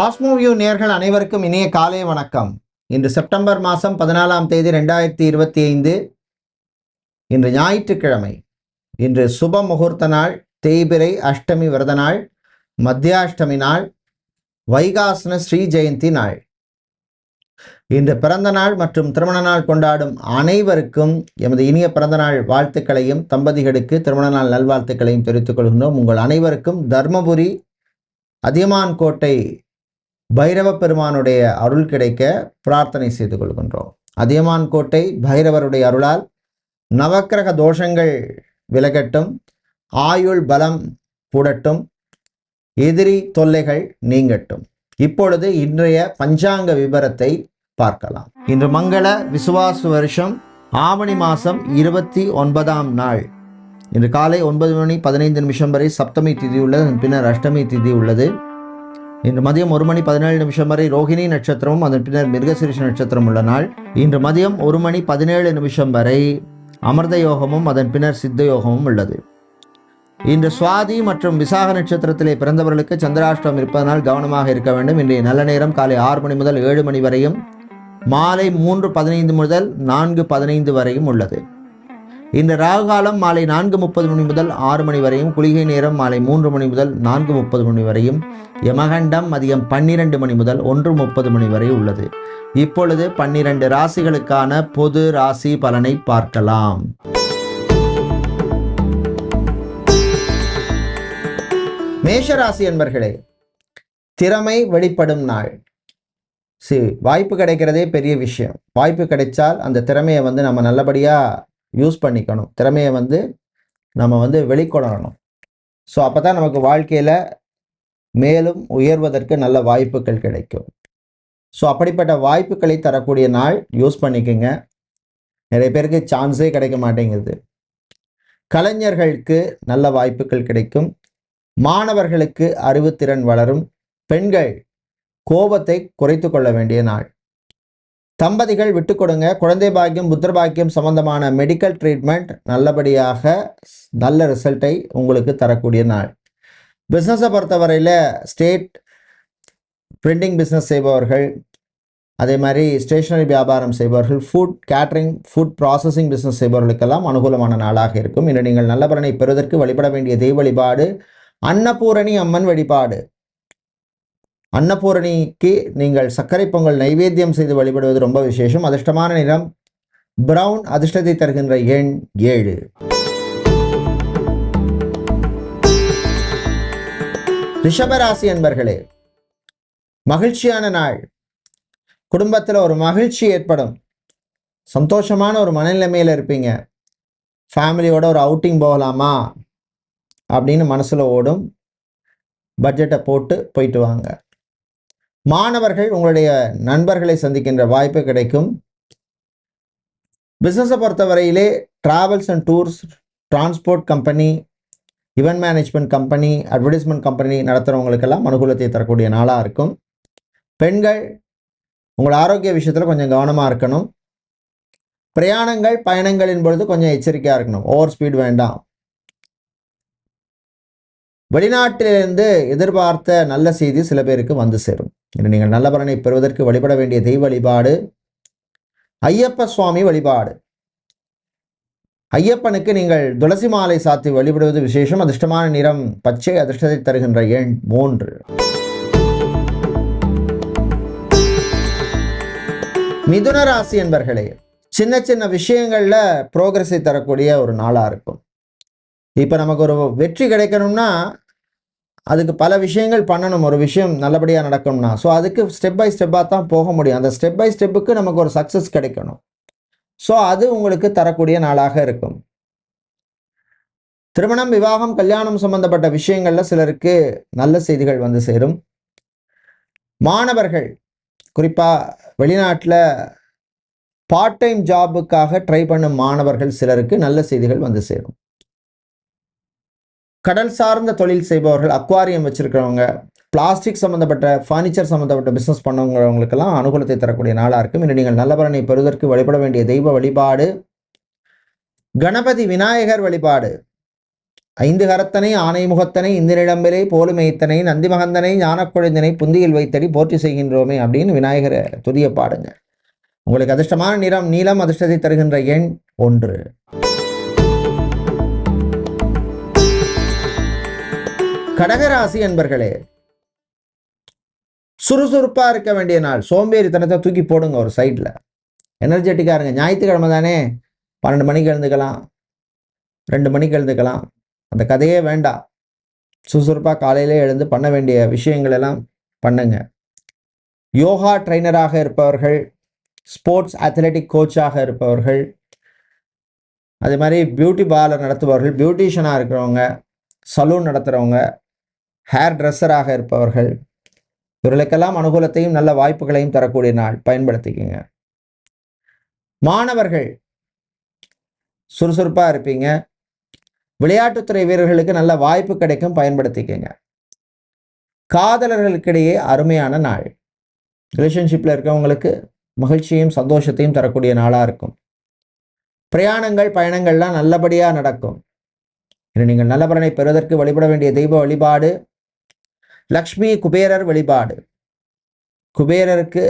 Cosmoview நேர்கள் அனைவருக்கும் இனிய காலை வணக்கம். இன்று செப்டம்பர் மாதம் பதினாலாம் தேதி ரெண்டாயிரத்தி இருபத்தி ஐந்து இன்று ஞாயிற்றுக்கிழமை. இன்று சுப முகூர்த்த நாள் தேய்பிரை அஷ்டமி விரத நாள் மத்தியாஷ்டமி நாள் வைகாசன ஸ்ரீ ஜெயந்தி நாள். இன்று பிறந்த நாள் மற்றும் திருமண நாள் கொண்டாடும் அனைவருக்கும் எமது இனிய பிறந்த நாள் வாழ்த்துக்களையும் தம்பதிகளுக்கு திருமண நாள் நல்வாழ்த்துக்களையும் தெரிவித்துக் கொள்கின்றோம். உங்கள் அனைவருக்கும் தர்மபுரி அதியமான் கோட்டை பைரவ பெருமானுடைய அருள் கிடைக்க பிரார்த்தனை செய்து கொள்கின்றோம். அதியமான் கோட்டை பைரவருடைய அருளால் நவக்கிரக தோஷங்கள் விலகட்டும் ஆயுள் பலம் கூடட்டும் எதிரி தொல்லைகள் நீங்கட்டும். இப்பொழுது இன்றைய பஞ்சாங்க விபரத்தை பார்க்கலாம். இன்று மங்கள விசுவாசு வருஷம் ஆவணி மாதம் இருபத்தி ஒன்பதாம் நாள். இன்று காலை ஒன்பது மணி பதினைந்து நிமிஷம் வரை சப்தமி திதி உள்ளது பின்னர் அஷ்டமி திதி உள்ளது. இன்று மதியம் ஒரு மணி பதினேழு நிமிஷம் வரை ரோஹிணி நட்சத்திரமும் அதன் பின்னர் மிருகசிரிஷ நட்சத்திரம் உள்ள நாள். இன்று மதியம் ஒரு மணி பதினேழு நிமிஷம் வரை அமிர்த யோகமும் அதன் பின்னர் சித்த யோகமும் உள்ளது. இன்று சுவாதி மற்றும் விசாக நட்சத்திரத்திலே பிறந்தவர்களுக்கு சந்திராஷ்டம் இருப்பதனால் கவனமாக இருக்க வேண்டும். இன்றைய நல்ல நேரம் காலை ஆறு மணி முதல் ஏழு மணி வரையும் மாலை மூன்று பதினைந்து முதல் நான்கு பதினைந்து வரையும் உள்ளது. இன்று ராகு காலம் மாலை நான்கு முப்பது மணி முதல் ஆறு மணி வரையும் குளிகை நேரம் மாலை மூன்று மணி முதல் நான்கு முப்பது மணி வரையும் யமகண்டம் மதியம் பன்னிரண்டு மணி முதல் ஒன்று முப்பது மணி வரை உள்ளது. இப்பொழுது பன்னிரண்டு ராசிகளுக்கான பொது ராசி பலனை பார்க்கலாம். மேஷராசி என்பர்களே திறமை வெளிப்படும் நாள். சி வாய்ப்பு கிடைக்கிறதே பெரிய விஷயம். வாய்ப்பு கிடைச்சால் அந்த திறமையை வந்து நம்ம நல்லபடியாக யூஸ் பண்ணிக்கணும். திறமையை வந்து நம்ம வந்து வெளிக்கொணரணும். ஸோ அப்போ தான் நமக்கு வாழ்க்கையில் மேலும் உயர்வதற்கு நல்ல வாய்ப்புகள் கிடைக்கும். ஸோ அப்படிப்பட்ட வாய்ப்புகளை தரக்கூடிய நாள் யூஸ் பண்ணிக்கோங்க. நிறைய பேருக்கு சான்ஸே கிடைக்க மாட்டேங்குது. கலைஞர்களுக்கு நல்ல வாய்ப்புகள் கிடைக்கும். மாணவர்களுக்கு அறிவுத்திறன் வளரும். பெண்கள் கோபத்தை குறைத்து கொள்ள வேண்டிய நாள். தம்பதிகள் விட்டு கொடுங்க. குழந்தை பாக்கியம் புத்திர பாக்கியம் சம்பந்தமான மெடிக்கல் ட்ரீட்மெண்ட் நல்லபடியாக நல்ல ரிசல்ட்டை உங்களுக்கு தரக்கூடிய நாள். பிஸ்னஸை பொறுத்தவரையில் ஸ்டேட் பிரிண்டிங் பிஸ்னஸ் செய்பவர்கள் அதே மாதிரி ஸ்டேஷனரி வியாபாரம் செய்பவர்கள் food catering food processing business செய்பவர்களுக்கெல்லாம் அனுகூலமான நாளாக இருக்கும். இன்று நீங்கள் நல்ல பலனை பெறுவதற்கு வழிபட வேண்டிய தெய்வ வழிபாடு அன்னபூரணி அம்மன் வழிபாடு. அன்னபூரணிக்கு நீங்கள் சர்க்கரை பொங்கல் நைவேத்தியம் செய்து வழிபடுவது ரொம்ப விசேஷம். அதிர்ஷ்டமான நிறம் பிரவுன் அதிர்ஷ்டத்தை தருகின்ற எண் ஏழு. ரிஷபராசி என்பர்களே மகிழ்ச்சியான நாள். குடும்பத்தில் ஒரு மகிழ்ச்சி ஏற்படும். சந்தோஷமான ஒரு மனநிலைமையில் இருப்பீங்க. ஃபேமிலியோட ஒரு அவுட்டிங் போகலாமா அப்படின்னு மனசில் ஓடும். பட்ஜெட்டை போட்டு போயிட்டு வாங்க. மாணவர்கள் உங்களுடைய நண்பர்களை சந்திக்கின்ற வாய்ப்பு கிடைக்கும். பிஸ்னஸை பொறுத்தவரையிலே travels and tours transport company event management company advertisement company நடத்துகிறவங்களுக்கெல்லாம் அனுகூலத்தை தரக்கூடிய நாளாக இருக்கும். பெண்கள் உங்கள் ஆரோக்கிய விஷயத்தில் கொஞ்சம் கவனமாக இருக்கணும். பிரயாணங்கள் பயணங்களின் பொழுது கொஞ்சம் எச்சரிக்கையாக இருக்கணும். ஓவர் ஸ்பீட் வேண்டாம். வெளிநாட்டிலிருந்து எதிர்பார்த்த நல்ல செய்தி சில பேருக்கு வந்து சேரும். இன்று நீங்கள் நல்ல பலனை பெறுவதற்கு வழிபட வேண்டிய தெய்வ வழிபாடு. ஐயப்ப சுவாமி வழிபாடு. ஐயப்பனுக்கு நீங்கள் துளசி மாலை சாத்தி வழிபடுவது விசேஷம். அதிர்ஷ்டமான நிறம் பச்சை அதிர்ஷ்டத்தை தருகின்ற எண் மூன்று. மிதுன ராசி என்பர்களே சின்ன சின்ன விஷயங்கள்ல ப்ரோக்ரஸை தரக்கூடிய ஒரு நாளா இருக்கும். இப்போ நமக்கு ஒரு வெற்றி கிடைக்கணும்னா அதுக்கு பல விஷயங்கள் பண்ணணும். ஒரு விஷயம் நல்லபடியாக நடக்கணும்னா. ஸோ அதுக்கு ஸ்டெப் பை ஸ்டெப்பாக தான் போக முடியும். அந்த ஸ்டெப் பை ஸ்டெப்புக்கு நமக்கு ஒரு சக்ஸஸ் கிடைக்கணும். ஸோ அது உங்களுக்கு தரக்கூடிய நாளாக இருக்கும். திருமணம் விவாகம் கல்யாணம் சம்பந்தப்பட்ட விஷயங்களில் சிலருக்கு நல்ல செய்திகள் வந்து சேரும். மாணவர்கள் குறிப்பாக வெளிநாட்டில் பார்ட் டைம் ஜாபுக்காக ட்ரை பண்ணும் மாணவர்கள் சிலருக்கு நல்ல செய்திகள் வந்து சேரும். கடல் சார்ந்த தொழில் செய்பவர்கள் அக்வாரியம் வச்சிருக்கிறவங்க பிளாஸ்டிக் சம்மந்தப்பட்ட ஃபர்னிச்சர் சம்மந்தப்பட்ட பிஸ்னஸ் பண்ணவங்களுக்கெல்லாம் அனுகூலத்தை தரக்கூடிய நாளாக இருக்கும். இன்று நீங்கள் நல்ல பலனை பெறுவதற்கு வழிபட வேண்டிய தெய்வ வழிபாடு கணபதி விநாயகர் வழிபாடு ஐந்து கரத்தனை ஆனை முகத்தனை இந்திரிடம்பிலே போலுமைத்தனை நந்தி மகந்தனை ஞானக்குழந்தனை புந்தியில் வைத்தடி போற்றி செய்கின்றோமே அப்படின்னு விநாயகரை துதிய பாடுங்க உங்களுக்கு அதிர்ஷ்டமான நிறம் நீளம் அதிர்ஷ்டத்தை தருகின்ற எண் ஒன்று. கடகராசி என்பர்களே சுறுசுறுப்பாக இருக்க வேண்டிய நாள். சோம்பேறித்தனத்தை தூக்கி போடுங்க ஒரு சைடில் எனர்ஜெட்டிக்காக இருங்க. ஞாயிற்றுக்கிழமை தானே? பன்னெண்டு மணிக்கு எழுந்துக்கலாம். ரெண்டு மணிக்கு எழுந்துக்கலாம். அந்த கதையே வேண்டாம். சுறுசுறுப்பாக காலையிலே எழுந்து பண்ண வேண்டிய விஷயங்கள் எல்லாம் பண்ணுங்க. யோகா ட்ரைனராக இருப்பவர்கள் ஸ்போர்ட்ஸ் அத்லெட்டிக் கோச்சாக இருப்பவர்கள் அதே மாதிரி பியூட்டி பார்லர் நடத்துபவர்கள் பியூட்டிஷியனாக இருக்கிறவங்க சலூன் நடத்துகிறவங்க ஹேர் ட்ரெஸ்ஸராக இருப்பவர்கள் இவர்களுக்கெல்லாம் அனுகூலத்தையும் நல்ல வாய்ப்புகளையும் தரக்கூடிய நாள். பயன்படுத்திக்கங்க. மாணவர்கள் சுறுசுறுப்பாக இருப்பீங்க. விளையாட்டுத்துறை வீரர்களுக்கு நல்ல வாய்ப்பு கிடைக்கும். பயன்படுத்திக்கங்க. காதலர்களுக்கிடையே அருமையான நாள். ரிலேஷன்ஷிப்பில் இருக்கவங்களுக்கு மகிழ்ச்சியும் சந்தோஷத்தையும் தரக்கூடிய நாளாக இருக்கும். பிரயாணங்கள் பயணங்கள்லாம் நல்லபடியாக நடக்கும். இனி நீங்கள் நல்லபலனை பெறுவதற்கு வழிபட வேண்டிய தெய்வ வழிபாடு லக்ஷ்மி குபேரர் வழிபாடு. குபேரருக்கு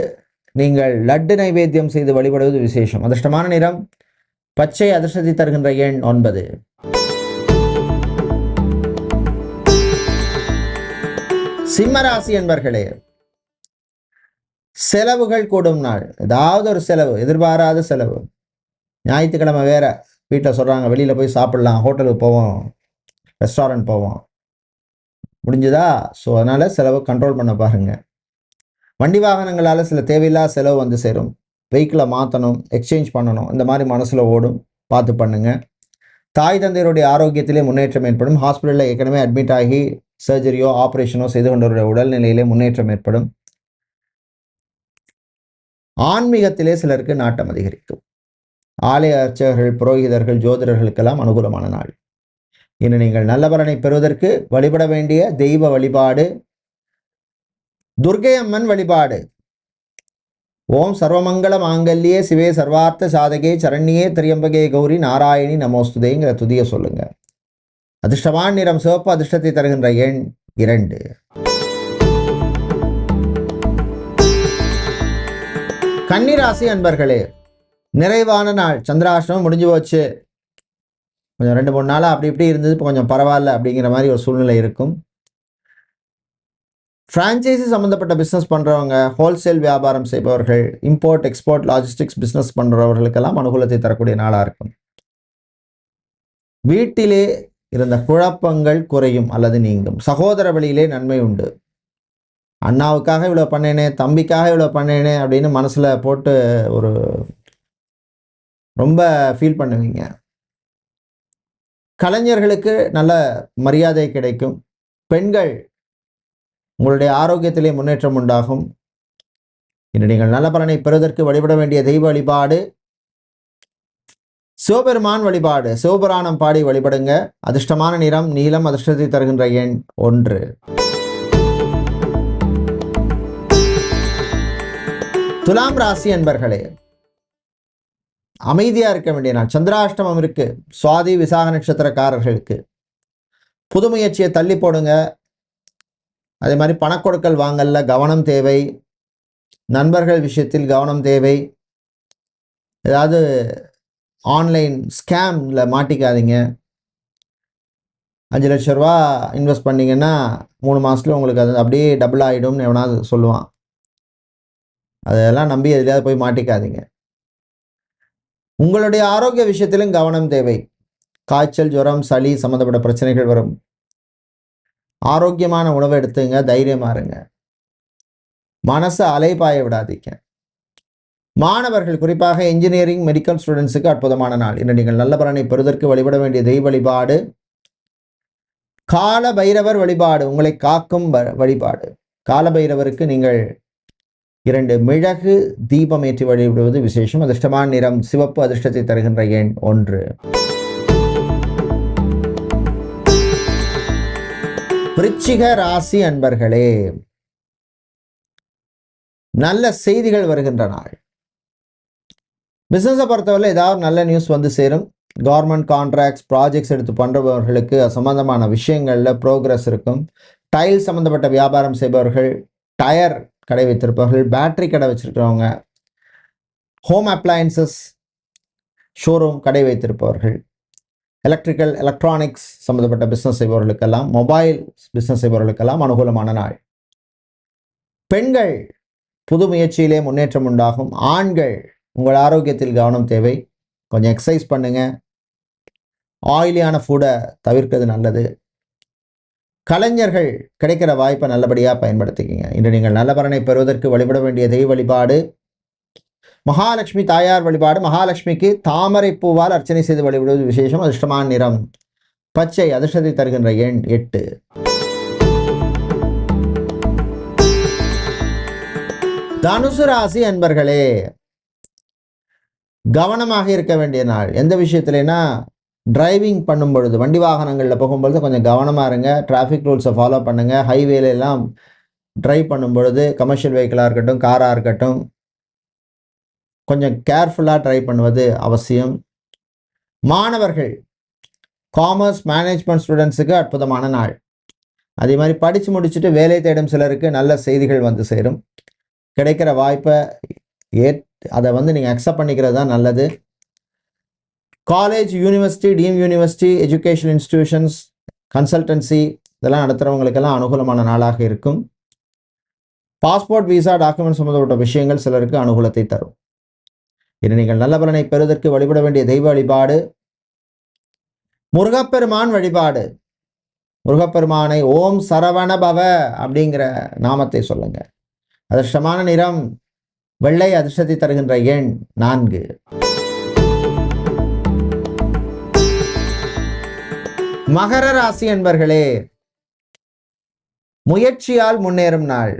நீங்கள் லட்டு நைவேத்தியம் செய்து வழிபடுவது விசேஷம். அதிர்ஷ்டமான நிறம் பச்சை அதிர்ஷ்டத்தை தருகின்ற எண் ஒன்பது. சிம்மராசி என்பர்களே செலவுகள் கூடும் நாள். ஏதாவது ஒரு செலவு எதிர்பாராத செலவு. ஞாயிற்றுக்கிழமை வேற வீட்டில் சொல்கிறாங்க வெளியில் போய் சாப்பிட்லாம் ஹோட்டலுக்கு போவோம் ரெஸ்டாரண்ட் போவோம். முடிஞ்சுதா? ஸோ அதனால் செலவை கண்ட்ரோல் பண்ண பாருங்க. வண்டி வாகனங்களால் சில தேவையில்லாத செலவு வந்து சேரும். வெஹிக்கிளை மாற்றணும் எக்ஸ்சேஞ்ச் பண்ணணும் இந்த மாதிரி மனசில் ஓடும். பார்த்து பண்ணுங்கள் தாய் தந்தையருடைய ஆரோக்கியத்திலே முன்னேற்றம் ஏற்படும். ஹாஸ்பிட்டலில் ஏற்கனவே அட்மிட் ஆகி சர்ஜரியோ ஆப்ரேஷனோ செய்து கொண்டவருடைய உடல்நிலையிலே முன்னேற்றம் ஏற்படும். ஆன்மீகத்திலே சிலருக்கு நாட்டம் அதிகரிக்கும். ஆலய அர்ச்சகர்கள் புரோகிதர்கள் ஜோதிடர்களுக்கெல்லாம் அனுகூலமான நாள். இனி நீங்கள் நல்ல பலனை பெறுவதற்கு வழிபட வேண்டிய தெய்வ வழிபாடு. துர்க்கை அம்மன் வழிபாடு. ஓம் சர்வமங்கள மாங்கல்யே சிவே சர்வார்த்த சாதகே சரண்யே திரியம்பகே கௌரி நாராயணி நமோஸ்துதேங்கிற துதிய சொல்லுங்க. அதிர்ஷ்டமான நிறம் சிவப்பு அதிர்ஷ்டத்தை தருகின்ற எண் இரண்டு. கன்னிராசி அன்பர்களே நிறைவான நாள். சந்திராஷ்டமம் முடிஞ்சு போச்சு. கொஞ்சம் ரெண்டு மூணு நாளாக அப்படி இப்படி இருந்தது. இப்போ கொஞ்சம் பரவாயில்ல அப்படிங்கிற மாதிரி ஒரு சூழ்நிலை இருக்கும். ஃப்ரான்ச்சைசி சம்மந்தப்பட்ட பிஸ்னஸ் பண்ணுறவங்க ஹோல்சேல் வியாபாரம் செய்பவர்கள் இம்போர்ட் எக்ஸ்போர்ட் லாஜிஸ்டிக்ஸ் பிஸ்னஸ் பண்ணுறவர்களுக்கெல்லாம் அனுகூலத்தை தரக்கூடிய நாளாக இருக்கும். வீட்டிலே இருந்த குழப்பங்கள் குறையும் அல்லது நீங்கும். சகோதர வழியிலே நன்மை உண்டு. அண்ணாவுக்காக இவ்வளோ பண்ணேனே தம்பிக்காக இவ்வளோ பண்ணேனே அப்படின்னு மனசில் போட்டு ஒரு ரொம்ப ஃபீல் பண்ணுவீங்க. கலைஞர்களுக்கு நல்ல மரியாதை கிடைக்கும். பெண்கள் உங்களுடைய ஆரோக்கியத்திலே முன்னேற்றம் உண்டாகும். இன்று நீங்கள் நல்ல பலனை பெறுவதற்கு வழிபட வேண்டிய தெய்வ வழிபாடு. சிவபெருமான் வழிபாடு சிவபுராணம் பாடி வழிபடுங்க. அதிர்ஷ்டமான நிறம் நீளம் அதிர்ஷ்டத்தை தருகின்ற எண் ஒன்று. துலாம் ராசி என்பர்களே அமைதியாக இருக்க வேண்டிய நாள். சந்திராஷ்டமம் இருக்குது சுவாதி விசாக நட்சத்திரக்காரர்களுக்கு. புது முயற்சியை தள்ளி போடுங்க. அதே மாதிரி பணக்கொடுக்கல் வாங்கல்ல கவனம் தேவை. நண்பர்கள் விஷயத்தில் கவனம் தேவை. ஏதாவது ஆன்லைன் ஸ்கேமில் மாட்டிக்காதீங்க. அஞ்சு லட்ச ரூபா இன்வெஸ்ட் பண்ணிங்கன்னா மூணு மாதத்துல உங்களுக்கு அது அப்படியே டபுள் ஆகிடும்னு எவனாவது சொல்லுவான். அதெல்லாம் நம்பி எதுலையாவது போய் மாட்டிக்காதீங்க. உங்களுடைய ஆரோக்கிய விஷயத்திலும் கவனம் தேவை. காய்ச்சல் ஜுரம் சளி சம்மந்தப்பட்ட பிரச்சனைகள் வரும். ஆரோக்கியமான உணவை எடுத்துங்க தைரியமா இருங்க. மனசை அலைபாய விடாதீங்க. மாணவர்கள் குறிப்பாக இன்ஜினியரிங் மெடிக்கல் ஸ்டூடெண்ட்ஸுக்கு அற்புதமான நாள். இன்று நீங்கள் நல்ல பலனை பெறுவதற்கு வழிபட வேண்டிய தெய்வ வழிபாடு. கால பைரவர் வழிபாடு உங்களை காக்கும் வ- வழிபாடு. கால பைரவருக்கு நீங்கள் இரண்டு மிளகு தீபம் ஏற்றி வழிபடுவது விசேஷம். அதிர்ஷ்டமான நிறம் சிவப்பு அதிர்ஷ்டத்தை தருகின்ற எண் ஒன்று. விருச்சிக ராசி அன்பர்களே நல்ல செய்திகள் வருகின்ற நாள். பிசினஸை பொறுத்தவரை ஏதாவது நல்ல நியூஸ் வந்து சேரும். கவர்மெண்ட் கான்ட்ராக்ட்ஸ் ப்ராஜெக்ட்ஸ் எடுத்து பண்ணுறவர்களுக்கு சம்பந்தமான விஷயங்களில் ப்ரோக்ரஸ் இருக்கும். டைல் சம்மந்தப்பட்ட வியாபாரம் செய்பவர்கள் டயர் கடை வைத்திருப்பவர்கள் பேட்டரி கடை வச்சுருக்கிறவங்க ஹோம் அப்ளையன்சஸ் ஷோரூம் கடை வைத்திருப்பவர்கள் எலக்ட்ரிக்கல் எலக்ட்ரானிக்ஸ் சம்மந்தப்பட்ட பிஸ்னஸ் செய்பவர்களுக்கெல்லாம் மொபைல் பிஸ்னஸ் செய்பவர்களுக்கெல்லாம் அனுகூலமான நாள். பெண்கள் புது முயற்சியிலே முன்னேற்றம் உண்டாகும். ஆண்கள் உங்கள் ஆரோக்கியத்தில் கவனம் தேவை. கொஞ்சம் எக்ஸசைஸ் பண்ணுங்கள் ஆயிலியான ஃபுட்டை தவிர்க்கிறது நல்லது. கலைஞர்கள் கிடைக்கிற வாய்ப்பை நல்லபடியாக பயன்படுத்திக்கிங்க. இன்று நீங்கள் நல்ல பலனை பெறுவதற்கு வழிபட வேண்டிய தெய்வ வழிபாடு மகாலட்சுமி தாயார் வழிபாடு மகாலட்சுமிக்கு தாமரை பூவால் அர்ச்சனை செய்து வழிபடுவது விசேஷம் அதிர்ஷ்டமான நிறம். பச்சை அதிர்ஷ்டத்தை தருகின்ற எண் எட்டு. தனுசு ராசி அன்பர்களே கவனமாக இருக்க வேண்டிய நாள். எந்த விஷயத்துலனா டிரைவிங் பண்ணும் பொழுது வண்டி வாகனங்களில் போகும்பொழுது கொஞ்சம் கவனமாக இருங்க. டிராஃபிக் ரூல்ஸை ஃபாலோ பண்ணுங்கள் ஹைவேலெல்லாம் ட்ரைவ் பண்ணும் பொழுது கமர்ஷியல் வெஹிக்கிளாக இருக்கட்டும் காராக இருக்கட்டும் கொஞ்சம் கேர்ஃபுல்லாக ட்ரை பண்ணுவது அவசியம். மாணவர்கள் காமர்ஸ் மேனேஜ்மெண்ட் ஸ்டூடெண்ட்ஸுக்கு அற்புதமான நாள். அதே மாதிரி படித்து முடிச்சுட்டு வேலை தேடும் சிலருக்கு நல்ல செய்திகள் வந்து சேரும். கிடைக்கிற வாய்ப்பை ஏற் அதை வந்து நீங்கள் அக்செப்ட் பண்ணிக்கிறது தான் நல்லது. College university team university education institutions consultancy இதெல்லாம் நடத்துகிறவங்களுக்கெல்லாம் அனுகூலமான நாளாக இருக்கும். பாஸ்போர்ட் விசா டாக்குமெண்ட் சம்மந்தப்பட்ட விஷயங்கள் சிலருக்கு அனுகூலத்தை தரும். இது நீங்கள் நல்ல பலனை பெறுவதற்கு வழிபட வேண்டிய தெய்வ வழிபாடு. முருகப்பெருமான் வழிபாடு. முருகப்பெருமானை ஓம் சரவண பவ அப்படிங்கிற நாமத்தை சொல்லுங்க. அதிர்ஷ்டமான நிறம் வெள்ளை அதிர்ஷ்டத்தை தருகின்ற எண் நான்கு. மகர ராசி என்பர்களே முயற்சியால் முன்னேறும் நாள்.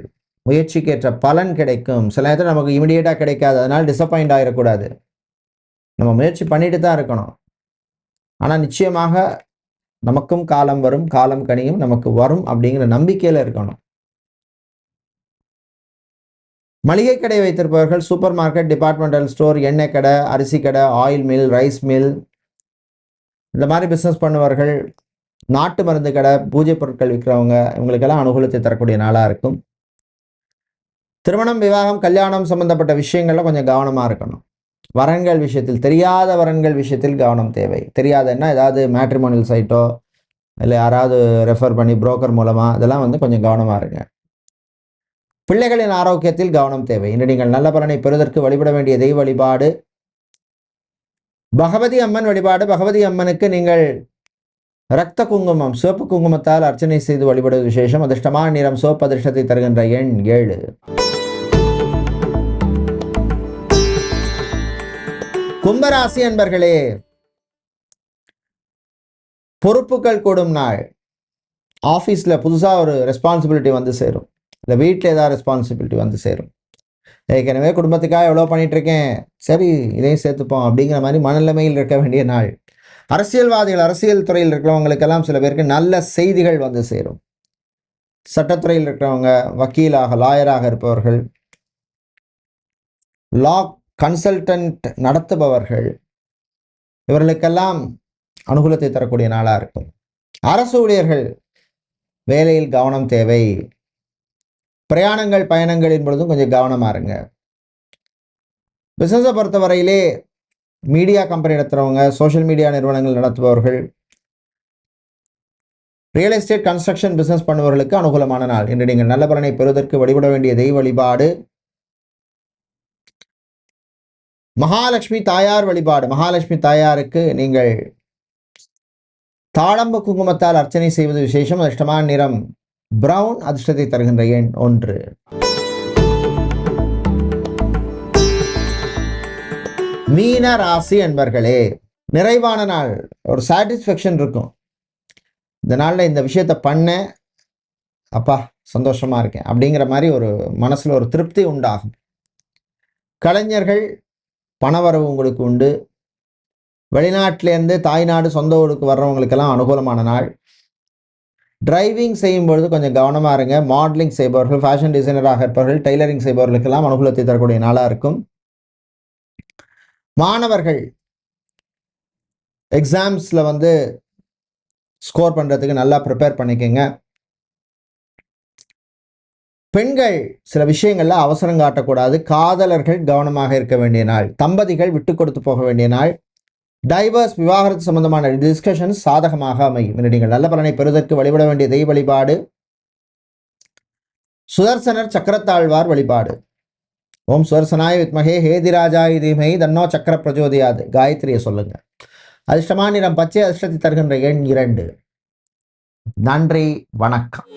முயற்சிக்கேற்ற பலன் கிடைக்கும். சில நேரத்தில் நமக்கு இமிடியேட்டாக கிடைக்காது. அதனால் டிசப்பாயிண்ட் ஆகிடக்கூடாது நம்ம முயற்சி பண்ணிட்டு தான் இருக்கணும். ஆனால் நிச்சயமாக நமக்கும் காலம் வரும். காலம் கனியும் நமக்கு வரும் அப்படிங்கிற நம்பிக்கையில் இருக்கணும். மளிகை கடை வைத்திருப்பவர்கள் சூப்பர் மார்க்கெட் டிபார்ட்மெண்டல் ஸ்டோர் எண்ணெய் கடை அரிசி கடை ஆயில் மில் ரைஸ் மில் இந்த மாதிரி பிஸ்னஸ் பண்ணுவர்கள் நாட்டு மருந்து கடை பூஜை பொருட்கள் விற்கிறவங்க இவங்களுக்கெல்லாம் அனுகூலத்தை தரக்கூடிய நாளாக இருக்கும். திருமணம் விவாகம் கல்யாணம் சம்பந்தப்பட்ட விஷயங்கள்லாம் கொஞ்சம் கவனமாக இருக்கணும். வரன்கள் விஷயத்தில் தெரியாத வரன்கள் விஷயத்தில் கவனம் தேவை. தெரியாதுன்னா ஏதாவது மேட்ரிமோனியல் சைட்டோ இல்லை யாராவது ரெஃபர் பண்ணி புரோக்கர் மூலமாக இதெல்லாம் வந்து கொஞ்சம் கவனமாக இருங்க. பிள்ளைகளின் ஆரோக்கியத்தில் கவனம் தேவை. இன்று நீங்கள் நல்ல பலனை பெறுவதற்கு வழிபட வேண்டிய தெய்வ வழிபாடு பகவதி அம்மன் வழிபாடு பகவதி அம்மனுக்கு நீங்கள் இரத்த குங்குமம் சிவப்பு குங்குமத்தால் அர்ச்சனை செய்து வழிபடுவது விசேஷம். அதிர்ஷ்டமான நிறம் சிவப்பு அதிர்ஷ்டத்தை தருகின்ற எண் ஏழு. கும்பராசி அன்பர்களே பொறுப்புகள் கூடும் நாள். ஆஃபீஸில் புதுசாக ஒரு ரெஸ்பான்சிபிலிட்டி வந்து சேரும். இல்லை வீட்டில் ஏதாவது ரெஸ்பான்சிபிலிட்டி வந்து சேரும். ஏற்கனவே குடும்பத்துக்காக எவ்வளோ பண்ணிகிட்ருக்கேன் சரி இதையும் சேர்த்துப்போம். அப்படிங்கிற மாதிரி மனநிலைமையில் இருக்க வேண்டிய நாள். அரசியல்வாதிகள் அரசியல் துறையில் இருக்கிறவங்களுக்கெல்லாம் சில பேருக்கு நல்ல செய்திகள் வந்து சேரும். சட்டத்துறையில் இருக்கிறவங்க வக்கீலாக லாயராக இருப்பவர்கள் லா கன்சல்டன்ட் நடத்துபவர்கள் இவர்களுக்கெல்லாம் அனுகூலத்தை தரக்கூடிய நாளாக இருக்கும். அரசு ஊழியர்கள் வேலையில் கவனம் தேவை. பிரயாணங்கள் பயணங்களின் பொழுதும் கொஞ்சம் கவனமாக இருங்க. பிஸ்னஸை பொறுத்தவரையிலே மீடியா கம்பெனி நடத்துகிறவங்க சோஷியல் மீடியா நிறுவனங்கள் நடத்துபவர்கள் ரியல் எஸ்டேட் கன்ஸ்ட்ரக்ஷன் பிஸ்னஸ் பண்ணுபவர்களுக்கு அனுகூலமான நாள். இன்று நீங்கள் நல்ல பலனை பெறுவதற்கு வழிபட வேண்டிய தெய்வ வழிபாடு மகாலட்சுமி தாயார் வழிபாடு. மகாலட்சுமி தாயாருக்கு நீங்கள் தாழம்பு குங்குமத்தால் அர்ச்சனை செய்வது விசேஷம். அதிர்ஷ்டமான நிறம் பிரவுன் அதிர்ஷ்டத்தை தருகின்ற எண் ஒன்று. மீன ராசி என்பர்களே நிறைவான நாள். ஒரு சாட்டிஸ்ஃபேக்ஷன் இருக்கும். இந்த நாளில் இந்த விஷயத்தை பண்ணேன் அப்பா சந்தோஷமா இருக்கேன் அப்படிங்கிற மாதிரி ஒரு மனசில் ஒரு திருப்தி உண்டாகும். கலைஞர்கள் பணவரவு உங்களுக்கு உண்டு. வெளிநாட்டிலேருந்து தாய்நாடு சொந்த ஊருக்கு வர்றவங்களுக்கெல்லாம் அனுகூலமான நாள். டிரைவிங் செய்யும் பொழுது கொஞ்சம் கவனமாக இருங்க. மாடலிங் செய்பவர்கள் ஃபேஷன் டிசைனராக இருப்பவர்கள் டெய்லரிங் செய்பவர்களுக்கெல்லாம் அனுகூலத்தை தரக்கூடிய நாளாக இருக்கும். மாணவர்கள் எக்ஸாம்ஸில் வந்து ஸ்கோர் பண்ணுறதுக்கு நல்லா ப்ரிப்பேர் பண்ணிக்கோங்க. பெண்கள் சில விஷயங்களில் அவசரம் காட்டக்கூடாது. காதலர்கள் கவனமாக இருக்க வேண்டிய நாள். தம்பதிகள் விட்டு கொடுத்து போக வேண்டிய நாள். டைவர்ஸ் விவாகரத்து சம்பந்தமான டிஸ்கஷன் சாதகமாக அமையும். நீங்கள் நல்ல பலனை பெறுவதற்கு வழிபட வேண்டிய தெய்வ வழிபாடு. சுதர்சனர் சக்கரத்தாழ்வார் வழிபாடு. ஓம் சுதர்சனாய வித்மகே ஹேதிராஜாய் தீமை தன்னோ சக்கர பிரஜோதியாது. காயத்ரியை சொல்லுங்க. அதிர்ஷ்டமான நிறம் பச்சை அதிர்ஷ்டத்தை தருகின்ற எண் இரண்டு. நன்றி வணக்கம்.